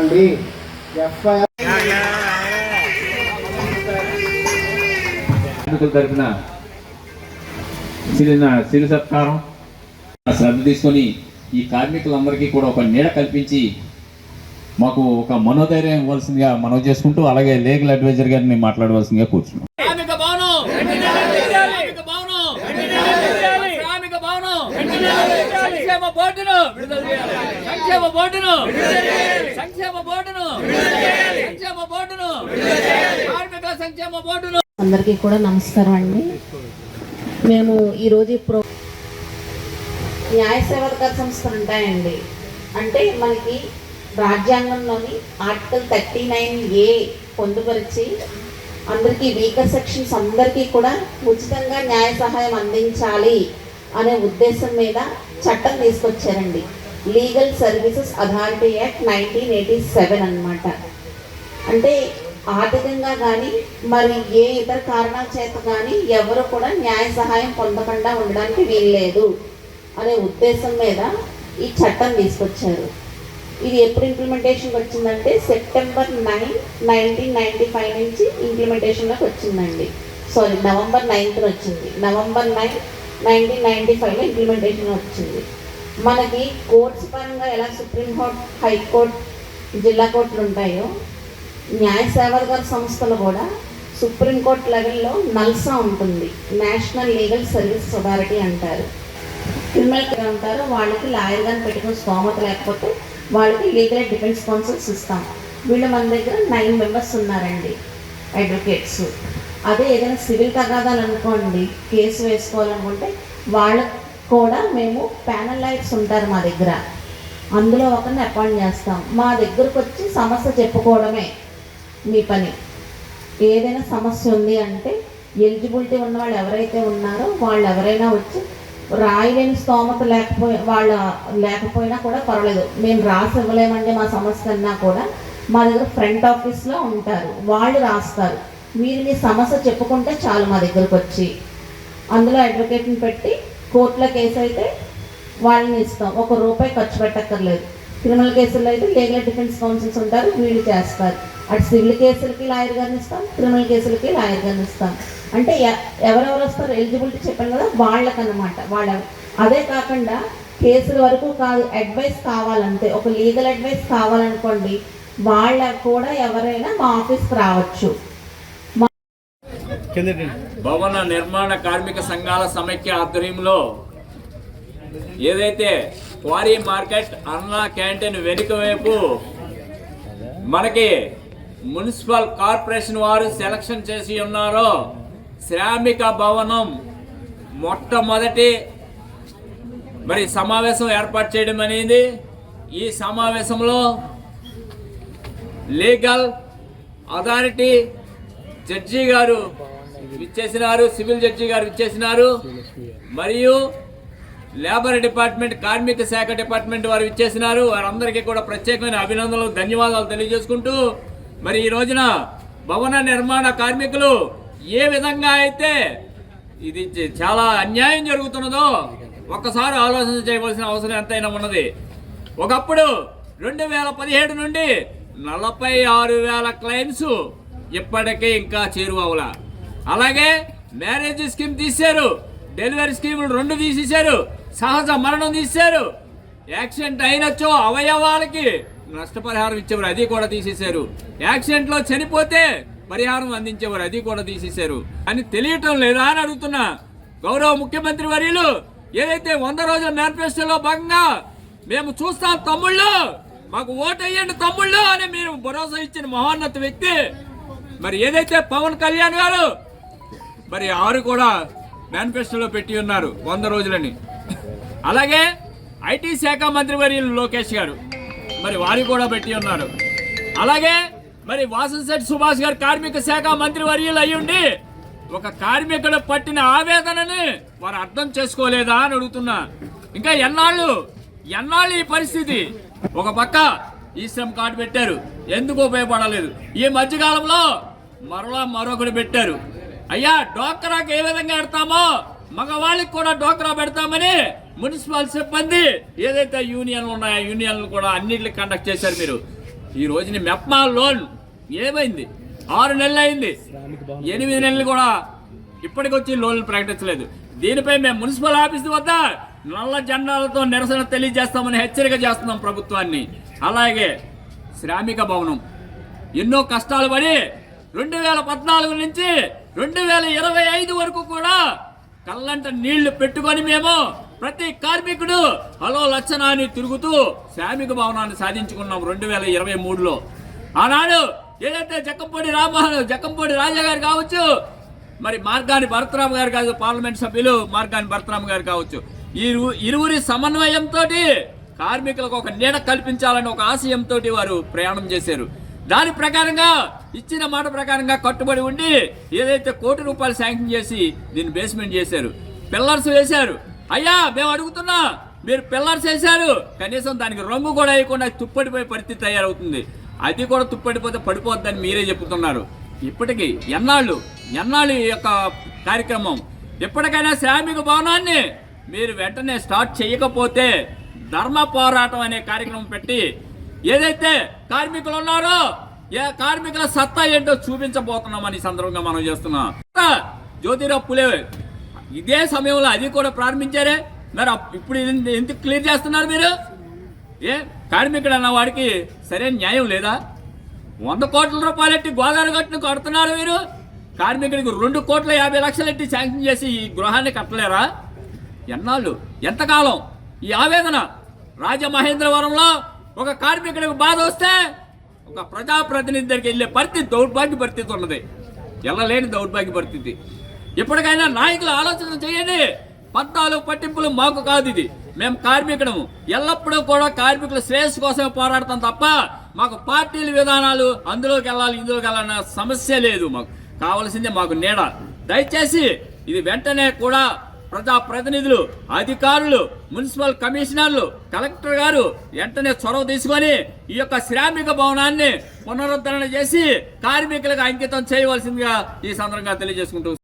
అండి ఎఫ్ఐఆర్ తరఫున సిరి సిరి సత్కారం. శ్రద్ధ తీసుకొని ఈ కార్మికులందరికీ కూడా ఒక నీడ కల్పించి మాకు ఒక మనోధైర్యం ఇవ్వాల్సిందిగా మనవి చేసుకుంటూ అలాగే లీగల్ అడ్వైజర్ గారిని మాట్లాడవలసిందిగా కూర్చున్నాం శ్రామిక భవనం శ్రామిక భవనం శ్రామిక భవనం సంక్షేమ బోర్డును సంక్షేమ బోర్డును సంక్షేమ బోర్డును సంక్షేమ బోర్డును కార్మిక సంక్షేమ బోర్డును అందరికీ కూడా నమస్కారం అండి. మేము ఈరోజు ప్రో న్యాయ సేవాధికార సంస్థలు ఉంటాయండి. అంటే మనకి రాజ్యాంగంలోని ఆర్టికల్ థర్టీ నైన్ ఏ పొందుపరిచి అందరికీ వీకర్ సెక్షన్స్ అందరికీ కూడా ఉచితంగా న్యాయ సహాయం అందించాలి. అనే ఉద్దేశం మీద చట్టం తీసుకొచ్చారండి. Legal services authority act nineteen eighty seven అనమాట అంటే ఆర్థికంగా కానీ మరి ఏ ఇతర కారణాల చేత కానీ ఎవరు కూడా న్యాయ సహాయం పొందకుండా ఉండడానికి వీల్లేదు అనే ఉద్దేశం మీద ఈ చట్టం తీసుకొచ్చారు. ఇది ఎప్పుడు ఇంప్లిమెంటేషన్కి వచ్చిందంటే September nine nineteen ninety five నుంచి ఇంప్లిమెంటేషన్లోకి వచ్చిందండి. సారీ నవంబర్ నైన్త్న వచ్చింది నవంబర్ నైన్ నైన్టీన్ నైంటీ ఫైవ్లో ఇంప్లిమెంటేషన్ వచ్చింది. మనకి కోర్ట్స్ పరంగా ఎలా సుప్రీంకోర్టు హైకోర్టు జిల్లా కోర్టులు ఉంటాయో న్యాయ సేవాధికార సంస్థలు కూడా సుప్రీంకోర్టు లెవెల్లో నల్సా ఉంటుంది. నేషనల్ లీగల్ సర్వీస్ అథారిటీ అంటారు. క్రిమినల్ కేసు అంటారు. వాళ్ళకి లాయర్ గాని పెట్టుకుని స్తోమత లేకపోతే వాళ్ళకి లీగల్ డిఫెన్స్ కౌన్సిల్స్ ఇస్తాం. వీళ్ళు మన దగ్గర నైన్ మెంబర్స్ ఉన్నారండి అడ్వకేట్స్. అదే ఏదైనా సివిల్ తగాదాలు అనుకోండి కేసు వేసుకోవాలనుకుంటే వాళ్ళకు కూడా మేము ప్యానల్ లైట్స్ ఉంటారు మా దగ్గర. అందులో ఒకరిని అపాయింట్ చేస్తాం. మా దగ్గరకు వచ్చి సమస్య చెప్పుకోవడమే మీ పని. ఏదైనా సమస్య ఉంది అంటే ఎలిజిబిలిటీ ఉన్న వాళ్ళు ఎవరైతే ఉన్నారో వాళ్ళు ఎవరైనా వచ్చి రాయలేని స్తోమత లేకపోయి వాళ్ళ లేకపోయినా కూడా పర్వాలేదు. మేము రాసి ఇవ్వలేమండి మా సమస్య అన్నా కూడా మా దగ్గర ఫ్రంట్ ఆఫీస్లో ఉంటారు. వాళ్ళు రాస్తారు. మీరు మీ సమస్య చెప్పుకుంటే చాలు మా దగ్గరకు వచ్చి. అందులో అడ్వకేట్ని పెట్టి కోర్టులో కేసు అయితే వాళ్ళని ఇస్తాం. ఒక రూపాయి ఖర్చు పెట్టక్కర్లేదు. క్రిమినల్ కేసుల్లో అయితే లీగల్ డిఫెన్స్ కౌన్సిల్స్ ఉంటారు వీళ్ళు చేస్తారు. అటు సివిల్ కేసులకి లాయర్ గారిని ఇస్తాం క్రిమినల్ కేసులకి లాయర్ గారిని ఇస్తాం. అంటే ఎవరెవరు వస్తారు ఎలిజిబిలిటీ చెప్పాను కదా వాళ్ళకన్నమాట. వాళ్ళ అదే కాకుండా కేసుల వరకు కాదు అడ్వైస్ కావాలంతే. ఒక లీగల్ అడ్వైస్ కావాలనుకోండి వాళ్ళ కూడా ఎవరైనా మా ఆఫీస్కి రావచ్చు. భవన నిర్మాణ కార్మిక సంఘాల సమైక్య ఆధ్వర్యంలో ఏదైతే క్వారీ మార్కెట్ అన్నా క్యాంటీన్ వెనుక వైపు మనకి మున్సిపల్ కార్పొరేషన్ వారు సెలక్షన్ చేసి ఉన్నారో శ్రామిక భవనం మొట్టమొదటి మరి సమావేశం ఏర్పాటు చేయడం అనేది ఈ సమావేశంలో లీగల్ అథారిటీ జడ్జి గారు ఇచ్చేసినారు సివిల్ జడ్జి గారు ఇచ్చేసినారు మరియు లేబర్ డిపార్ట్మెంట్ కార్మిక శాఖ డిపార్ట్మెంట్ వారు ఇచ్చేసినారు వారందరికీ కూడా ప్రత్యేకమైన అభినందనలు ధన్యవాదాలు తెలియజేసుకుంటూ మరి ఈ రోజున భవన నిర్మాణ కార్మికులు ఏ విధంగా అయితే ఇది చాలా అన్యాయం జరుగుతున్నదో ఒక్కసారి ఆలోచన చేయవలసిన అవసరం ఎంతైనా ఉన్నది. ఒకప్పుడు రెండు వేల పదిహేడు నుండి నలభై ఆరు వేల క్లైమ్స్ ఇప్పటికే ఇంకా చేరువవులా. అలాగే మ్యారేజ్ స్కీమ్ తీశారు. డెలివరీ స్కీములు రెండు తీసేశారు. సహజ మరణం తీశారు యాక్సిడెంట్ అయినచ్చో అవయవాలకి నష్టపరిహారం ఇచ్చేవారు అది కూడా తీసేశారు. యాక్సిడెంట్లో చనిపోతే పరిహారం అందించేవారు అది కూడా తీసేశారు. అని తెలియటం లేదా అని అడుగుతున్నా గౌరవ ముఖ్యమంత్రి వర్యులు ఏదైతే వంద రోజుల మేనిఫెస్టోలో భాగంగా మేము చూస్తాం తమ్ముళ్ళు మాకు ఓటు వేయండి తమ్ముళ్ళు అని మీరు భరోసా ఇచ్చిన మహోన్నత వ్యక్తి మరి ఏదైతే పవన్ కళ్యాణ్ గారు మరి ఆరు కూడా మేనిఫెస్టోలో పెట్టి ఉన్నారు వంద రోజులని. అలాగే ఐటీ శాఖ మంత్రి వర్యులు లోకేష్ గారు మరి వారి కూడా పెట్టి ఉన్నారు. అలాగే మరి వాసంశెట్టి సుభాష్ గారు కార్మిక శాఖ మంత్రి వర్యులు అయ్యుండి ఒక కార్మికుడు పట్టిన ఆవేదనని వారు అర్థం చేసుకోలేదా అని అడుగుతున్నా. ఇంకా ఎన్నాళ్ళు ఎన్నాళ్ళు ఈ పరిస్థితి? ఒక పక్క ఈ శ్రమ్ కార్డు పెట్టారు ఎందుకు ఉపయోగపడలేదు? ఈ మధ్యకాలంలో మరలా మరొకటి పెట్టారు. అయ్యా డోక్రాకి ఏ విధంగా పెడతామో మగవాళ్ళకి కూడా డోక్రా పెడతామని మున్సిపల్ సిబ్బంది ఏదైతే యూనియన్లు ఉన్నాయో యూనియన్లు కూడా అన్నిటిని కండక్ట్ చేశారు మీరు. ఈ రోజుని మెప్మా లోన్ ఏమైంది? ఆరు నెలలు అయింది. ఎనిమిది నెలలు కూడా ఇప్పటికొచ్చి లోన్లు ప్రకటించలేదు. దీనిపై మేము మున్సిపల్ ఆఫీస్ వద్ద నల్ల జెండాలతో నిరసన తెలియజేస్తామని హెచ్చరిక చేస్తున్నాం ప్రభుత్వాన్ని. అలాగే శ్రామిక భవనం. ఎన్నో కష్టాలు పడి రెండు వేల పద్నాలుగు నుంచి రెండు వేల ఇరవై ఐదు వరకు కూడా కళ్ళంట నీళ్ళు పెట్టుకొని మేము ప్రతి కార్మికుడు హలో లచ్చన అని తిరుగుతూ శ్రామిక భవనాన్ని సాధించుకున్నాం రెండు వేల ఇరవై మూడులో. ఆనాడు ఏదైతే జక్కంపూడి రామ్మోహన్ జక్కంపూడి రాజా గారు కావచ్చు మరి మార్గాని భరతరామ్ గారు కాదు పార్లమెంట్ సభ్యులు మార్గాని భరతరామ్ గారు కావచ్చు ఈ ఇరు- ఇరువురి సమన్వయంతో కార్మికులకు ఒక నీడ కల్పించాలని ఒక ఆశయంతో వారు ప్రయాణం చేశారు. దాని ప్రకారంగా ఇచ్చిన మాట ప్రకారంగా కట్టుబడి ఉండి ఏదైతే కోటి రూపాయలు శాంక్షన్ చేసి దీన్ని బేస్మెంట్ చేశారు పిల్లర్స్ వేశారు. అయ్యా మేము అడుగుతున్నా మీరు పిల్లర్స్ వేశారు. కనీసం దానికి రంగు కూడా వేయకుండా తుప్పడిపోయే పరిస్థితి తయారవుతుంది. అది కూడా తుప్పడిపోతే పడిపోద్దని మీరే చెప్తున్నారు. ఇప్పటికీ ఎన్నాళ్ళు ఎన్నాళ్ళు ఈ యొక్క కార్యక్రమం? ఎప్పటికైనా శ్రామిక భవనాన్ని మీరు వెంటనే స్టార్ట్ చేయకపోతే ధర్మ పోరాటం అనే కార్యక్రమం పెట్టి ఏదైతే కార్మికులు ఉన్నారో ఏ కార్మికుల సత్తా ఏంటో చూపించబోతున్నామని ఈ సందర్భంగా మనం చేస్తున్నాం. జ్యోతిరావు పులే ఇదే సమయంలో అది కూడా ప్రారంభించారే? మరి అప్- ఇప్పుడు ఇది ఎందుకు క్లియర్ చేస్తున్నారు మీరు? ఏ కార్మికుడు అన్న వాడికి సరైన న్యాయం లేదా? వంద కోట్ల రూపాయలు ఎట్టి గోదావరి గట్టును కడుతున్నారు మీరు? కార్మికుడికి రెండు కోట్ల యాభై లక్షలు ఎట్టి శాంక్షన్ చేసి ఈ గృహాన్ని కట్టలేరా? ఎన్నాళ్ళు? ఎంతకాలం? ఈ ఆవేదన? రాజమహేంద్రవరంలో ఒక కార్మికుడికి బాధ వస్తే ఒక ప్రజాప్రతినిధి దగ్గరికి వెళ్ళే పరిస్థితి దౌర్భాగ్య పరిస్థితి ఉన్నది. వెళ్ళలేని దౌర్భాగ్య పరిస్థితి. ఇప్పటికైనా నాయకులు ఆలోచన చేయండి. పద్నాలు పట్టింపులు మాకు కాదు ఇది. మేము కార్మికుడము ఎల్లప్పుడూ కూడా కార్మికుల శ్రేయస్సు కోసమే పోరాడతాం తప్ప మాకు పార్టీల విధానాలు అందులోకి వెళ్ళాలి ఇందులోకి వెళ్ళాలన్న సమస్య లేదు మాకు. కావలసిందే మాకు నీడ. దయచేసి ఇది వెంటనే కూడా ప్రజా ప్రతినిధులు అధికారులు మున్సిపల్ కమిషనర్లు కలెక్టర్ గారు వెంటనే చొరవ తీసుకొని ఈ యొక్క శ్రామిక భవనాన్ని పునరుద్ధరణ చేసి కార్మికులకు అంకితం చేయవలసిందిగా ఈ సందర్భంగా తెలియజేసుకుంటూ